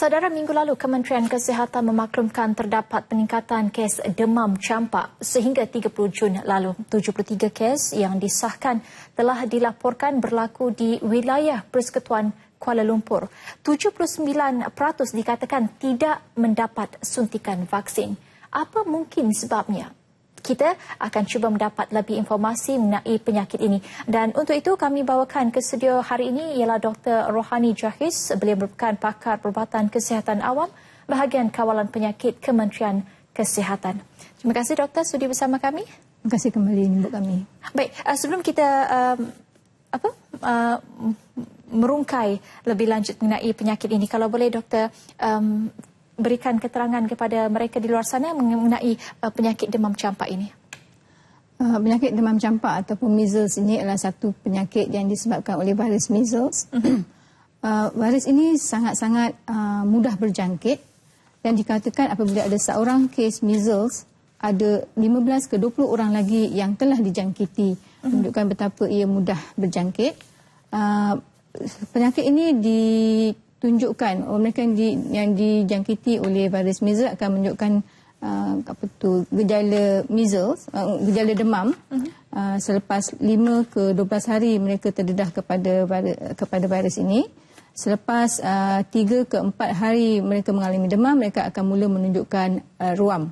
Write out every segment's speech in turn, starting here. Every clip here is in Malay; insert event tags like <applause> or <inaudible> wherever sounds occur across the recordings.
Saudara minggu lalu Kementerian Kesihatan memaklumkan terdapat peningkatan kes demam campak sehingga 30 Jun lalu. 73 kes yang disahkan telah dilaporkan berlaku di wilayah Persekutuan Kuala Lumpur. 79% dikatakan tidak mendapat suntikan vaksin. Apa mungkin sebabnya? Kita akan cuba mendapat lebih informasi mengenai penyakit ini. Dan untuk itu kami bawakan ke studio hari ini ialah Dr. Rohani Jahis. Beliau merupakan pakar perubatan kesihatan awam bahagian kawalan penyakit Kementerian Kesihatan. Terima kasih doktor sudi bersama kami. Terima kasih kembali untuk kami. Baik, uh, sebelum kita um, apa uh, merungkai lebih lanjut mengenai penyakit ini, kalau boleh doktor um, berikan keterangan kepada mereka di luar sana mengenai uh, penyakit demam campak ini? Uh, penyakit demam campak ataupun measles ini adalah satu penyakit yang disebabkan oleh virus measles. Uh-huh. <clears throat> uh, virus ini sangat-sangat uh, mudah berjangkit dan dikatakan apabila ada seorang kes measles, ada 15 ke 20 orang lagi yang telah dijangkiti uh-huh. menunjukkan betapa ia mudah berjangkit. Uh, penyakit ini di tunjukkan oh, mereka yang, di, yang dijangkiti oleh virus measles akan menunjukkan uh, apa tu gejala measles uh, gejala demam uh-huh. uh, selepas 5 ke 12 hari mereka terdedah kepada virus, kepada virus ini selepas uh, 3 ke 4 hari mereka mengalami demam mereka akan mula menunjukkan uh, ruam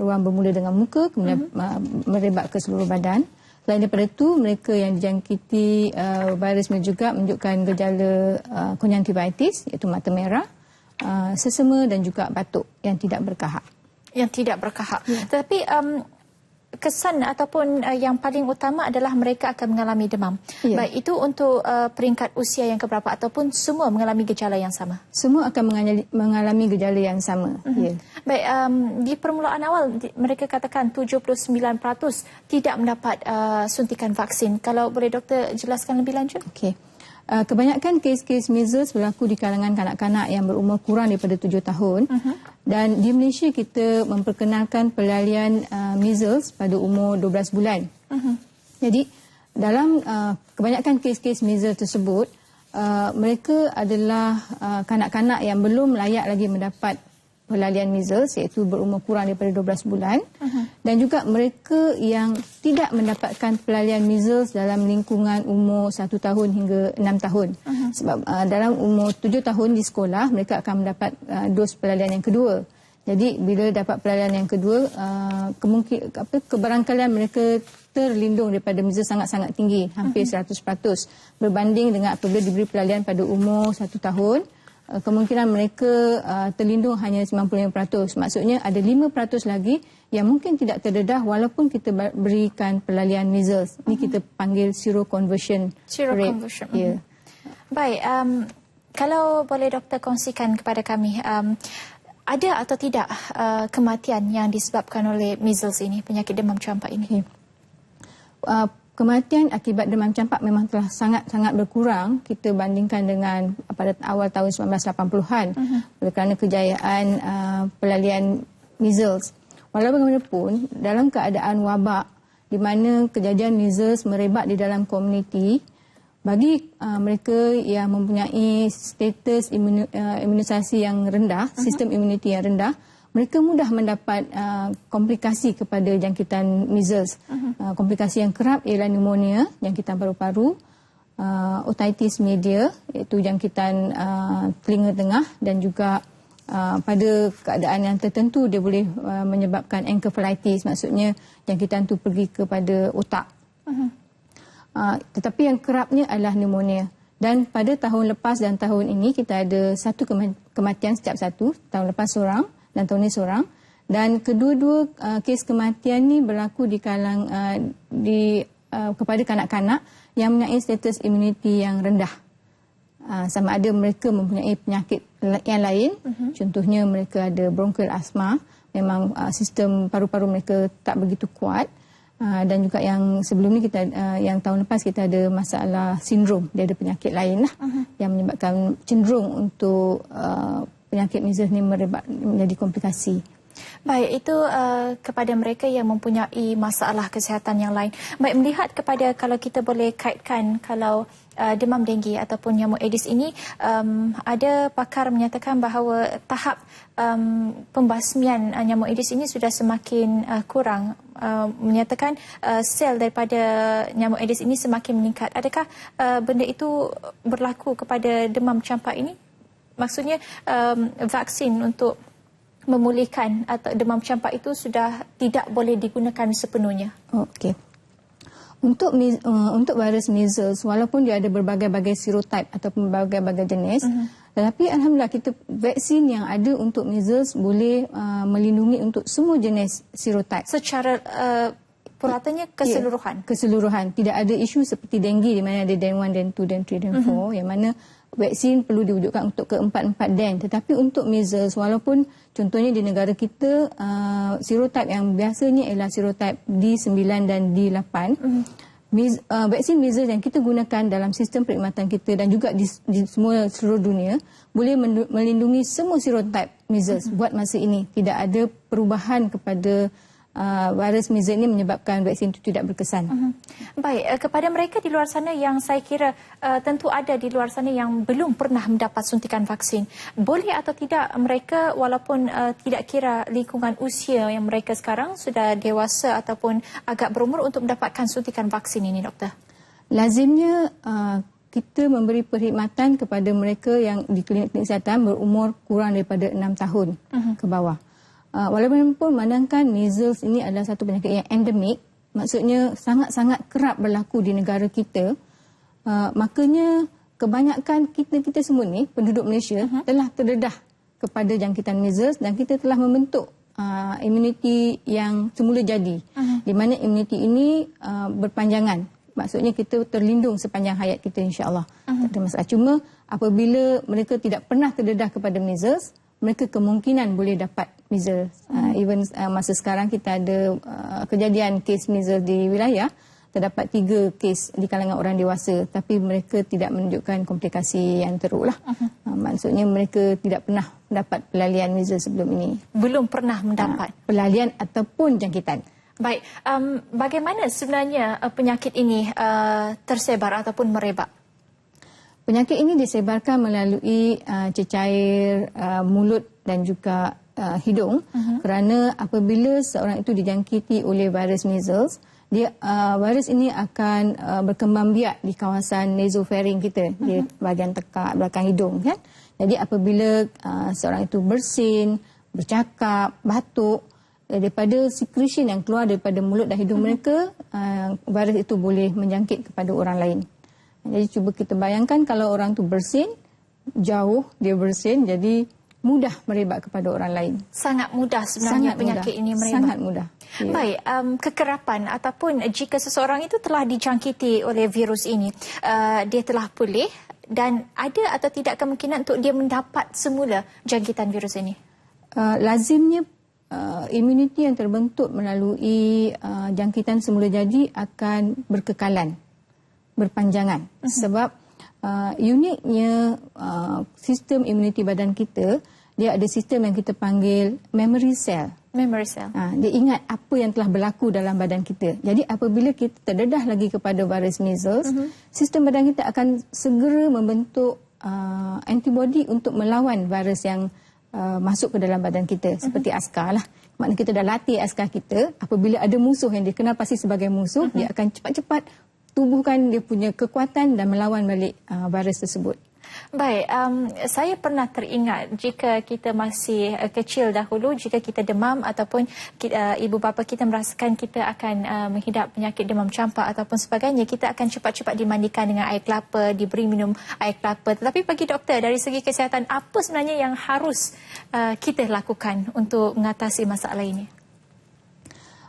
ruam bermula dengan muka kemudian uh-huh. uh, merebak ke seluruh badan Selain daripada itu, mereka yang dijangkiti uh, virus ini juga menunjukkan gejala uh, konjungtivitis, iaitu mata merah, uh, sesama dan juga batuk yang tidak berkahak. Yang tidak berkahak. Ya. Tapi um, kesan ataupun uh, yang paling utama adalah mereka akan mengalami demam. Ya. Baik itu untuk uh, peringkat usia yang keberapa ataupun semua mengalami gejala yang sama. Semua akan mengalami, mengalami gejala yang sama. Uh-huh. Ya. Baik um, di permulaan awal di, mereka katakan 79% tidak mendapat uh, suntikan vaksin. Kalau boleh doktor jelaskan lebih lanjut? Okey. Uh, kebanyakan kes-kes measles berlaku di kalangan kanak-kanak yang berumur kurang daripada tujuh tahun. Uh-huh. Dan di Malaysia kita memperkenalkan pelalian uh, measles pada umur 12 bulan. Uh-huh. Jadi dalam uh, kebanyakan kes-kes measles tersebut, uh, mereka adalah uh, kanak-kanak yang belum layak lagi mendapat pelalian measles iaitu berumur kurang daripada 12 bulan uh-huh. dan juga mereka yang tidak mendapatkan pelalian measles dalam lingkungan umur 1 tahun hingga 6 tahun uh-huh. sebab uh, dalam umur 7 tahun di sekolah mereka akan mendapat uh, dos pelalian yang kedua jadi bila dapat pelalian yang kedua uh, kemungkin apa kebarangkalian mereka terlindung daripada measles sangat-sangat tinggi hampir uh-huh. 100% berbanding dengan apabila diberi pelalian pada umur 1 tahun Eh, kemungkinan mereka uh, terlindung hanya 95%. Maksudnya ada 5% lagi yang mungkin tidak terdedah walaupun kita berikan pelalian measles. Ini uh-huh. kita panggil seroconversion Seroconversion. rate. Yeah. Uh-huh. Baik, um, kalau boleh doktor kongsikan kepada kami, um, ada atau tidak uh, kematian yang disebabkan oleh measles ini, penyakit demam campak ini? Okay. Uh, kematian akibat demam campak memang telah sangat-sangat berkurang kita bandingkan dengan pada awal tahun 1980-an uh-huh. oleh kerana kejayaan uh, pelalian measles. Walau bagaimanapun, dalam keadaan wabak di mana kejadian measles merebak di dalam komuniti, bagi uh, mereka yang mempunyai status imun, uh, imunisasi yang rendah, uh-huh. sistem imuniti yang rendah, mereka mudah mendapat uh, komplikasi kepada jangkitan measles. Uh-huh. Uh, komplikasi yang kerap ialah pneumonia, jangkitan paru-paru, uh, otitis media iaitu jangkitan uh, telinga tengah dan juga uh, pada keadaan yang tertentu dia boleh uh, menyebabkan encephalitis maksudnya jangkitan itu pergi kepada otak. Uh-huh. Uh, tetapi yang kerapnya adalah pneumonia. Dan pada tahun lepas dan tahun ini kita ada satu kematian setiap satu, tahun lepas seorang dan tahun ini seorang dan kedua-dua uh, kes kematian ini berlaku di kalang uh, di uh, kepada kanak-kanak yang mempunyai status imuniti yang rendah. Uh, sama ada mereka mempunyai penyakit yang lain, uh-huh. contohnya mereka ada bronchial asma, memang uh, sistem paru-paru mereka tak begitu kuat. Uh, dan juga yang sebelum ni kita uh, yang tahun lepas kita ada masalah sindrom dia ada penyakit lain lah uh-huh. yang menyebabkan cenderung untuk uh, penyakit measles ini merebak menjadi komplikasi. Baik, itu uh, kepada mereka yang mempunyai masalah kesihatan yang lain. Baik, melihat kepada kalau kita boleh kaitkan kalau uh, demam denggi ataupun nyamuk Aedes ini um, ada pakar menyatakan bahawa tahap um, pembasmian uh, nyamuk Aedes ini sudah semakin uh, kurang uh, menyatakan uh, sel daripada nyamuk Aedes ini semakin meningkat adakah uh, benda itu berlaku kepada demam campak ini maksudnya um, vaksin untuk memulihkan atau demam campak itu sudah tidak boleh digunakan sepenuhnya. Okey. Untuk uh, untuk virus measles walaupun dia ada berbagai-bagai serotype ataupun berbagai-bagai jenis uh-huh. tetapi alhamdulillah kita vaksin yang ada untuk measles boleh uh, melindungi untuk semua jenis serotype. Secara uh, puratanya ya, keseluruhan. yeah, keseluruhan. Tidak ada isu seperti denggi di mana ada den 1 den 2 den 3 den 4 uh-huh. yang mana vaksin perlu diwujudkan untuk keempat-empat den tetapi untuk measles walaupun contohnya di negara kita uh, serotype yang biasanya ialah serotype D9 dan D8 mm-hmm. Miz, uh, vaksin measles yang kita gunakan dalam sistem perkhidmatan kita dan juga di, di semua seluruh dunia boleh melindungi semua serotype measles mm-hmm. buat masa ini tidak ada perubahan kepada uh, virus measles ini menyebabkan vaksin itu tidak berkesan. Uh-huh. Baik, uh, kepada mereka di luar sana yang saya kira uh, tentu ada di luar sana yang belum pernah mendapat suntikan vaksin, boleh atau tidak mereka walaupun uh, tidak kira lingkungan usia yang mereka sekarang sudah dewasa ataupun agak berumur untuk mendapatkan suntikan vaksin ini, doktor? Lazimnya uh, kita memberi perkhidmatan kepada mereka yang di klinik kesihatan berumur kurang daripada 6 tahun uh-huh. ke bawah. Uh, walaupun pun memandangkan measles ini adalah satu penyakit yang endemik, maksudnya sangat-sangat kerap berlaku di negara kita, uh, makanya kebanyakan kita-kita semua ni, penduduk Malaysia, uh-huh. telah terdedah kepada jangkitan measles dan kita telah membentuk uh, imuniti yang semula jadi. Uh-huh. Di mana imuniti ini uh, berpanjangan. Maksudnya kita terlindung sepanjang hayat kita insya-Allah. Uh-huh. Tak ada masalah. Cuma apabila mereka tidak pernah terdedah kepada measles, mereka kemungkinan boleh dapat measles. Hmm. Uh, even uh, masa sekarang kita ada uh, kejadian kes measles di wilayah, terdapat tiga kes di kalangan orang dewasa tapi mereka tidak menunjukkan komplikasi yang teruk lah. Uh-huh. Uh, maksudnya mereka tidak pernah mendapat pelalian measles sebelum ini. Belum pernah mendapat? Uh, pelalian ataupun jangkitan. Baik, um, bagaimana sebenarnya uh, penyakit ini uh, tersebar ataupun merebak? Penyakit ini disebarkan melalui uh, cecair uh, mulut dan juga uh, hidung uh-huh. kerana apabila seorang itu dijangkiti oleh virus measles, dia uh, virus ini akan uh, berkembang biak di kawasan nasopharynx kita uh-huh. di mhm. bahagian tekak belakang hidung kan. Jadi apabila uh, seorang itu bersin, bercakap, batuk daripada secretion yang keluar daripada mulut dan hidung uh-huh. mereka, uh, virus itu boleh menjangkit kepada orang lain. Jadi cuba kita bayangkan kalau orang tu bersin, jauh dia bersin, jadi mudah merebak kepada orang lain. Sangat mudah sebenarnya Sangat penyakit mudah. ini merebak. Sangat mudah. Ya. Baik, um, kekerapan ataupun jika seseorang itu telah dijangkiti oleh virus ini, uh, dia telah pulih dan ada atau tidak kemungkinan untuk dia mendapat semula jangkitan virus ini? Uh, lazimnya uh, imuniti yang terbentuk melalui uh, jangkitan semula jadi akan berkekalan berpanjangan uh-huh. sebab uh, uniknya uh, sistem imuniti badan kita dia ada sistem yang kita panggil memory cell memory cell uh, dia ingat apa yang telah berlaku dalam badan kita jadi apabila kita terdedah lagi kepada virus measles uh-huh. sistem badan kita akan segera membentuk uh, antibody untuk melawan virus yang uh, masuk ke dalam badan kita uh-huh. seperti askar lah maknanya kita dah latih askar kita apabila ada musuh yang dikenal pasti sebagai musuh uh-huh. dia akan cepat-cepat tubuhkan dia punya kekuatan dan melawan balik uh, virus tersebut. Baik, um, saya pernah teringat jika kita masih uh, kecil dahulu, jika kita demam ataupun kita, uh, ibu bapa kita merasakan kita akan uh, menghidap penyakit demam campak ataupun sebagainya, kita akan cepat-cepat dimandikan dengan air kelapa, diberi minum air kelapa. Tetapi bagi doktor, dari segi kesihatan, apa sebenarnya yang harus uh, kita lakukan untuk mengatasi masalah ini?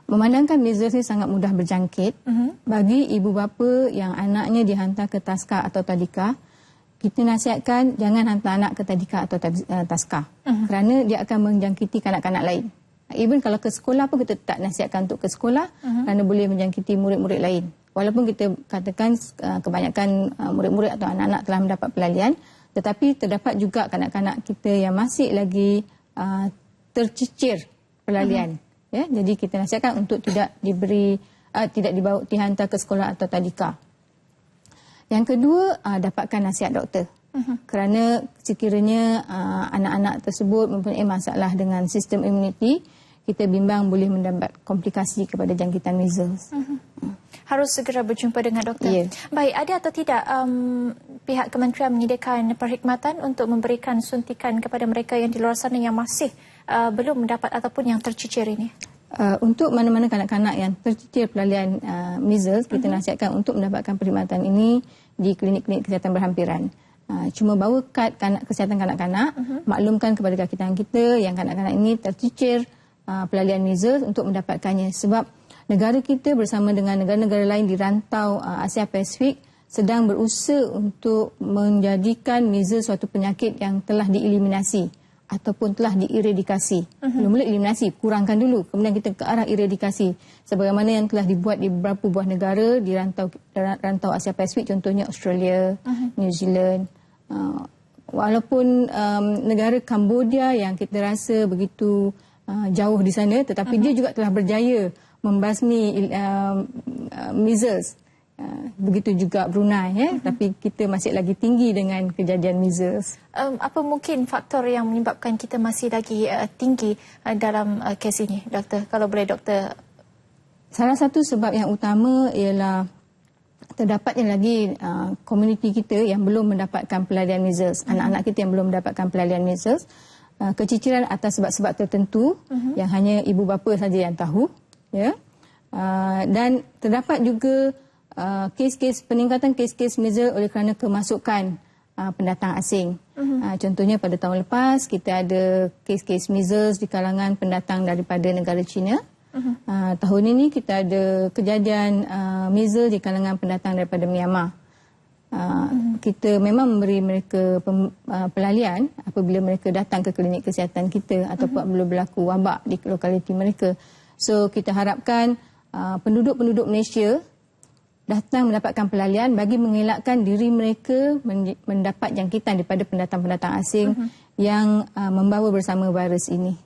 Memandangkan measles ini sangat mudah berjangkit, uh-huh. bagi ibu bapa yang anaknya dihantar ke taska atau tadika, kita nasihatkan jangan hantar anak ke tadika atau eh, taska. Uh-huh. Kerana dia akan menjangkiti kanak-kanak lain. Even kalau ke sekolah pun kita tak nasihatkan untuk ke sekolah uh-huh. kerana boleh menjangkiti murid-murid lain. Walaupun kita katakan uh, kebanyakan uh, murid-murid atau anak-anak telah mendapat pelalian, tetapi terdapat juga kanak-kanak kita yang masih lagi uh, tercicir pelalian. Uh-huh. Ya, jadi kita nasihatkan untuk tidak diberi uh, tidak dibawa dihantar ke sekolah atau tadika. Yang kedua, uh, dapatkan nasihat doktor. Uh-huh. Kerana sekiranya uh, anak-anak tersebut mempunyai masalah dengan sistem imuniti, kita bimbang boleh mendapat komplikasi kepada jangkitan measles. Uh-huh. Uh. Harus segera berjumpa dengan doktor. Yeah. Baik, ada atau tidak um, pihak kementerian menyediakan perkhidmatan untuk memberikan suntikan kepada mereka yang di luar sana yang masih uh, belum mendapat ataupun yang tercicir ini? Uh, untuk mana-mana kanak-kanak yang tercicir pelalian uh, measles, kita uh-huh. nasihatkan untuk mendapatkan perkhidmatan ini di klinik-klinik kesihatan berhampiran. Uh, cuma bawa kad kanak, kesihatan kanak-kanak, uh-huh. maklumkan kepada kakitan kita yang kanak-kanak ini tercicir uh, pelalian measles untuk mendapatkannya. Sebab negara kita bersama dengan negara-negara lain di rantau uh, Asia Pasifik sedang berusaha untuk menjadikan measles suatu penyakit yang telah dieliminasi ataupun telah dieradikasi. Uh-huh. Mula-mula eliminasi, kurangkan dulu. Kemudian kita ke arah eradikasi. Sebagaimana yang telah dibuat di beberapa buah negara di rantau rantau Asia Pasifik, contohnya Australia, uh-huh. New Zealand, Uh, walaupun um, negara Kambodia yang kita rasa begitu uh, jauh di sana tetapi uh-huh. dia juga telah berjaya membasmi uh, uh, measles uh, begitu juga Brunei ya uh-huh. tapi kita masih lagi tinggi dengan kejadian measles um, apa mungkin faktor yang menyebabkan kita masih lagi uh, tinggi uh, dalam uh, kes ini doktor kalau boleh doktor salah satu sebab yang utama ialah terdapatnya lagi uh, komuniti kita yang belum mendapatkan pelarian measles, uh-huh. anak-anak kita yang belum mendapatkan pelarian measles, uh, keciciran atas sebab-sebab tertentu uh-huh. yang hanya ibu bapa saja yang tahu, ya. Uh, dan terdapat juga uh, kes-kes peningkatan kes-kes measles oleh kerana kemasukan uh, pendatang asing. Uh-huh. Uh, contohnya pada tahun lepas kita ada kes-kes measles di kalangan pendatang daripada negara China. Uh-huh. Uh, tahun ini kita ada kejadian uh, measles di kalangan pendatang daripada Myanmar. Uh, uh-huh. Kita memang memberi mereka pem, uh, pelalian apabila mereka datang ke klinik kesihatan kita ataupun uh-huh. apabila berlaku wabak di lokaliti mereka. So kita harapkan uh, penduduk-penduduk Malaysia datang mendapatkan pelalian bagi mengelakkan diri mereka mendapat jangkitan daripada pendatang-pendatang asing uh-huh. yang uh, membawa bersama virus ini.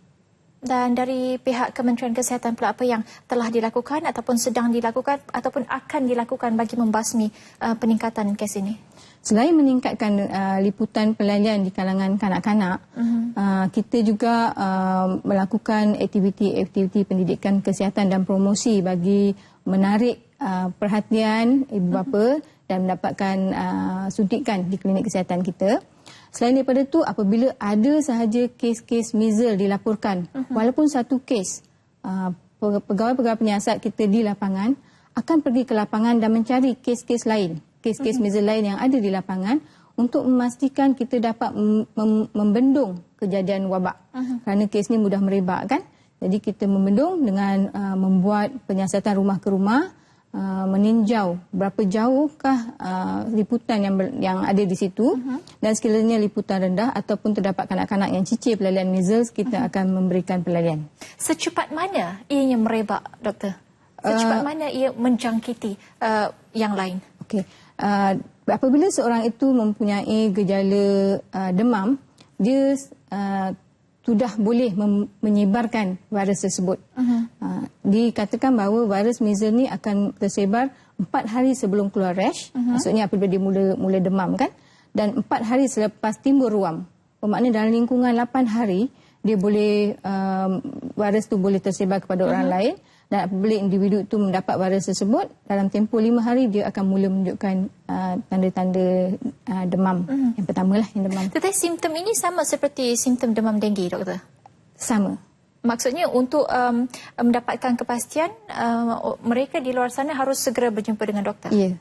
Dan dari pihak Kementerian Kesihatan pula apa yang telah dilakukan ataupun sedang dilakukan ataupun akan dilakukan bagi membasmi uh, peningkatan kes ini? Selain meningkatkan uh, liputan pelalian di kalangan kanak-kanak, uh-huh. uh, kita juga uh, melakukan aktiviti-aktiviti pendidikan kesihatan dan promosi bagi menarik uh, perhatian ibu bapa uh-huh. dan mendapatkan uh, suntikan di klinik kesihatan kita. Selain daripada itu, apabila ada sahaja kes-kes measles dilaporkan, uh-huh. walaupun satu kes, uh, pegawai-pegawai penyiasat kita di lapangan akan pergi ke lapangan dan mencari kes-kes lain, kes-kes uh-huh. measles lain yang ada di lapangan untuk memastikan kita dapat mem- membendung kejadian wabak. Uh-huh. Kerana kes ini mudah merebak kan. Jadi kita membendung dengan uh, membuat penyiasatan rumah ke rumah, Uh, meninjau berapa jauhkah uh, liputan yang ber, yang ada di situ uh-huh. dan sekiranya liputan rendah ataupun terdapat kanak-kanak yang cicir pelalian measles kita uh-huh. akan memberikan pelalian. Secepat mana ianya merebak doktor? Secepat uh, mana ia menjangkiti uh, yang lain? Okey. Uh, apabila seorang itu mempunyai gejala uh, demam dia uh, sudah boleh menyebarkan virus tersebut. Uh-huh. Uh, dikatakan bahawa virus measles ni akan tersebar empat hari sebelum keluar rash, uh-huh. maksudnya apabila dia mula mula demam kan, dan empat hari selepas timbul ruam. Bermakna dalam lingkungan lapan hari dia boleh um, virus tu boleh tersebar kepada uh-huh. orang lain dan apabila individu itu mendapat virus tersebut dalam tempoh lima hari dia akan mula menunjukkan uh, tanda-tanda uh, demam mm. yang pertama lah yang demam. Tetapi simptom ini sama seperti simptom demam denggi doktor? Sama. Maksudnya untuk um, mendapatkan kepastian uh, mereka di luar sana harus segera berjumpa dengan doktor? Ya. Yeah.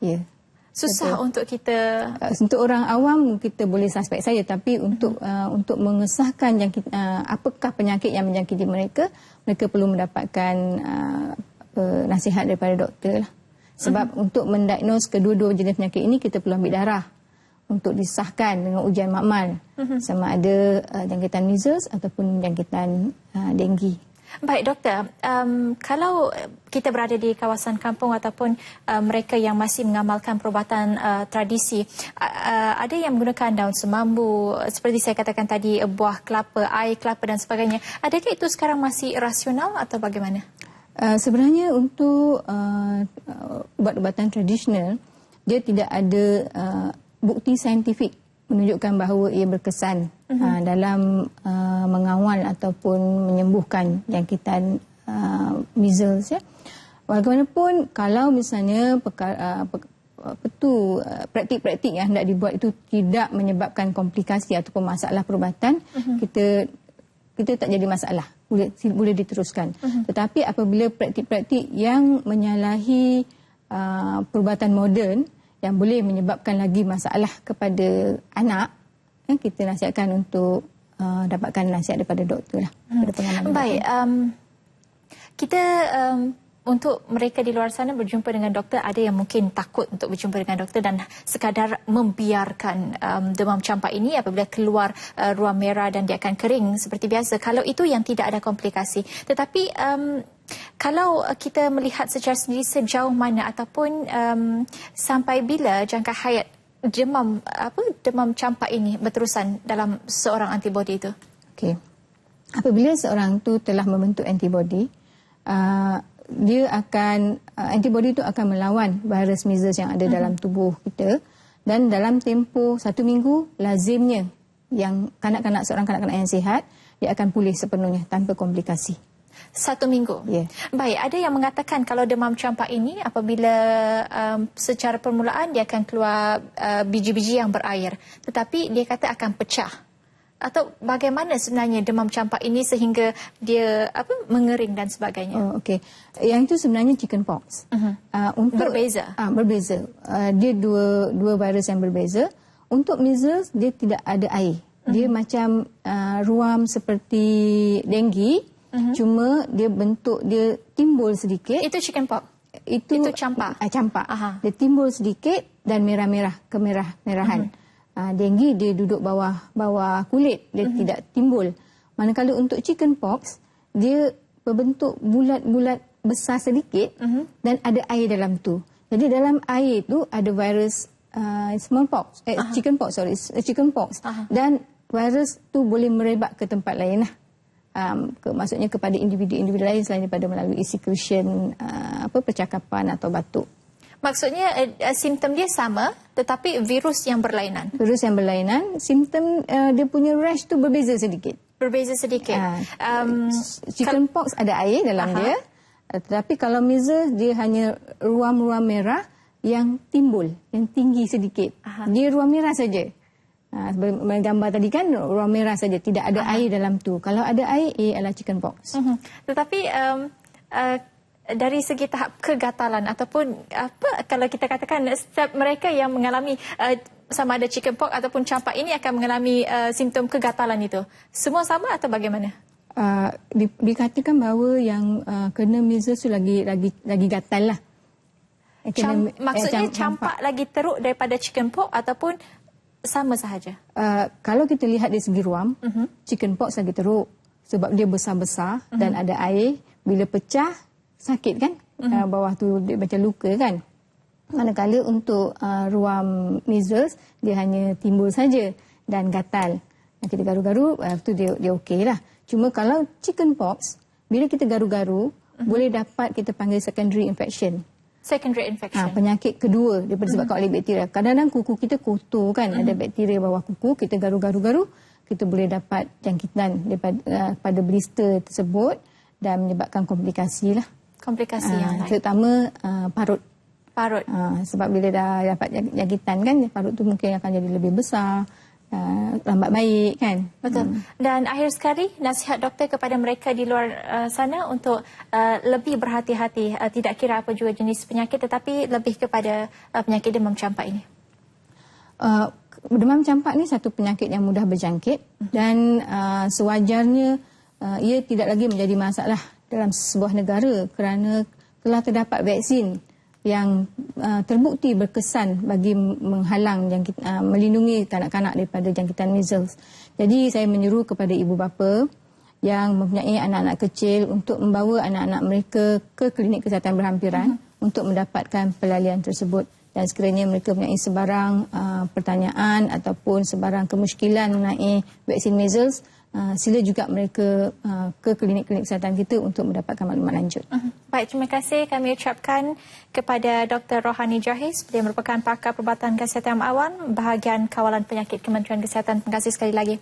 Ya. Yeah susah Betul. untuk kita uh, untuk orang awam kita boleh suspek saja tapi untuk uh, untuk mengesahkan yang uh, apakah penyakit yang menjangkiti mereka mereka perlu mendapatkan uh, uh, nasihat daripada doktor lah. sebab uh-huh. untuk mendiagnose kedua-dua jenis penyakit ini kita perlu ambil darah untuk disahkan dengan ujian makmal uh-huh. sama ada uh, jangkitan measles ataupun jangkitan uh, denggi Baik doktor, um, kalau kita berada di kawasan kampung ataupun uh, mereka yang masih mengamalkan perubatan uh, tradisi, uh, ada yang menggunakan daun semambu, seperti saya katakan tadi, buah kelapa, air kelapa dan sebagainya. Adakah itu sekarang masih rasional atau bagaimana? Uh, sebenarnya untuk uh, ubat-ubatan tradisional, dia tidak ada uh, bukti saintifik menunjukkan bahawa ia berkesan uh-huh. uh, dalam uh, mengawal ataupun menyembuhkan jangkitan uh, measles ya. Bagaimanapun kalau misalnya perkara, uh, apa tu uh, praktik-praktik yang hendak dibuat itu tidak menyebabkan komplikasi ataupun masalah perubatan, uh-huh. kita kita tak jadi masalah boleh boleh diteruskan. Uh-huh. Tetapi apabila praktik-praktik yang menyalahi uh, perubatan moden yang boleh menyebabkan lagi masalah kepada anak, eh, kita nasihatkan untuk uh, dapatkan nasihat daripada doktor lah. Hmm. Baik, um, kita um, untuk mereka di luar sana berjumpa dengan doktor ada yang mungkin takut untuk berjumpa dengan doktor dan sekadar membiarkan um, demam campak ini apabila keluar uh, ruam merah dan dia akan kering seperti biasa kalau itu yang tidak ada komplikasi tetapi um, kalau kita melihat secara sendiri sejauh mana ataupun um, sampai bila jangka hayat demam apa demam campak ini berterusan dalam seorang antibodi itu? Okey. Apabila seorang tu telah membentuk antibodi uh, dia akan uh, antibody itu akan melawan virus measles yang ada dalam tubuh kita dan dalam tempoh satu minggu lazimnya yang kanak-kanak seorang kanak-kanak yang sihat dia akan pulih sepenuhnya tanpa komplikasi. Satu minggu. Yeah. Baik, ada yang mengatakan kalau demam campak ini apabila um, secara permulaan dia akan keluar uh, biji-biji yang berair, tetapi dia kata akan pecah atau bagaimana sebenarnya demam campak ini sehingga dia apa mengering dan sebagainya. Oh okey. Yang itu sebenarnya chicken pox. Uh-huh. Uh, untuk berbeza. Ah uh, berbeza. Uh, dia dua dua virus yang berbeza. Untuk measles dia tidak ada air. Uh-huh. Dia macam uh, ruam seperti denggi uh-huh. cuma dia bentuk dia timbul sedikit. Itu chicken pox. Itu itu campak. Uh, campak. Uh-huh. Dia timbul sedikit dan merah-merah kemerah-merahan. Uh-huh uh, denggi dia duduk bawah bawah kulit dia mm-hmm. tidak timbul manakala untuk chicken pox dia berbentuk bulat-bulat besar sedikit mm-hmm. dan ada air dalam tu jadi dalam air tu ada virus uh, smallpox eh, chicken pox sorry chicken pox uh-huh. dan virus tu boleh merebak ke tempat lain lah um, ke, maksudnya kepada individu-individu lain selain daripada melalui secretion uh, apa percakapan atau batuk Maksudnya uh, simptom dia sama tetapi virus yang berlainan. Virus yang berlainan, simptom uh, dia punya rash tu berbeza sedikit. Berbeza sedikit. Uh, um, chicken pox ada air dalam Aha. dia. Uh, tetapi kalau measles dia hanya ruam-ruam merah yang timbul, yang tinggi sedikit. Aha. Dia ruam merah saja. Ha, gambar tadi kan ruam merah saja tidak ada Aha. air dalam tu. Kalau ada air, ia adalah chicken pox. Uh-huh. Tetapi um, uh, dari segi tahap kegatalan ataupun apa kalau kita katakan setiap mereka yang mengalami uh, sama ada chicken pox ataupun campak ini akan mengalami uh, simptom kegatalan itu semua sama atau bagaimana uh, di, dikatakan bahawa yang uh, kena measles tu lagi lagi lagi gatal lah Cam, maksudnya eh, campak, campak lagi teruk daripada chicken pox ataupun sama sahaja uh, kalau kita lihat dari segi ruam uh-huh. chicken pox lagi teruk sebab dia besar-besar uh-huh. dan ada air bila pecah sakit kan mm-hmm. uh, bawah tu dia macam luka kan manakala untuk uh, ruam measles dia hanya timbul saja dan gatal kita garu-garu uh, tu dia dia okey lah cuma kalau chicken pox bila kita garu-garu mm-hmm. boleh dapat kita panggil secondary infection secondary infection ha, penyakit kedua daripada disebabkan mm-hmm. oleh bakteria kadang-kadang kuku kita kotor kan mm-hmm. ada bakteria bawah kuku kita garu-garu-garu kita boleh dapat jangkitan daripada uh, pada blister tersebut dan menyebabkan komplikasi lah komplikasi uh, yang lain? Terutama uh, parut. Parut. Uh, sebab bila dah dapat jangkitan kan, parut tu mungkin akan jadi lebih besar. Uh, lambat baik kan betul hmm. dan akhir sekali nasihat doktor kepada mereka di luar uh, sana untuk uh, lebih berhati-hati uh, tidak kira apa juga jenis penyakit tetapi lebih kepada uh, penyakit demam campak ini uh, demam campak ni satu penyakit yang mudah berjangkit hmm. dan uh, sewajarnya uh, ia tidak lagi menjadi masalah dalam sebuah negara kerana telah terdapat vaksin yang uh, terbukti berkesan bagi menghalang jangkit, uh, melindungi kanak-kanak daripada jangkitan measles. Jadi saya menyeru kepada ibu bapa yang mempunyai anak-anak kecil untuk membawa anak-anak mereka ke klinik kesihatan berhampiran uh-huh. untuk mendapatkan pelalian tersebut dan sekiranya mereka mempunyai sebarang uh, pertanyaan ataupun sebarang kemusykilan mengenai vaksin measles uh, sila juga mereka uh, ke klinik-klinik kesihatan kita untuk mendapatkan maklumat lanjut. Uh-huh. Baik, terima kasih kami ucapkan kepada Dr. Rohani Jahiz. Beliau merupakan pakar perubatan kesihatan awan bahagian kawalan penyakit Kementerian Kesihatan. Terima kasih sekali lagi.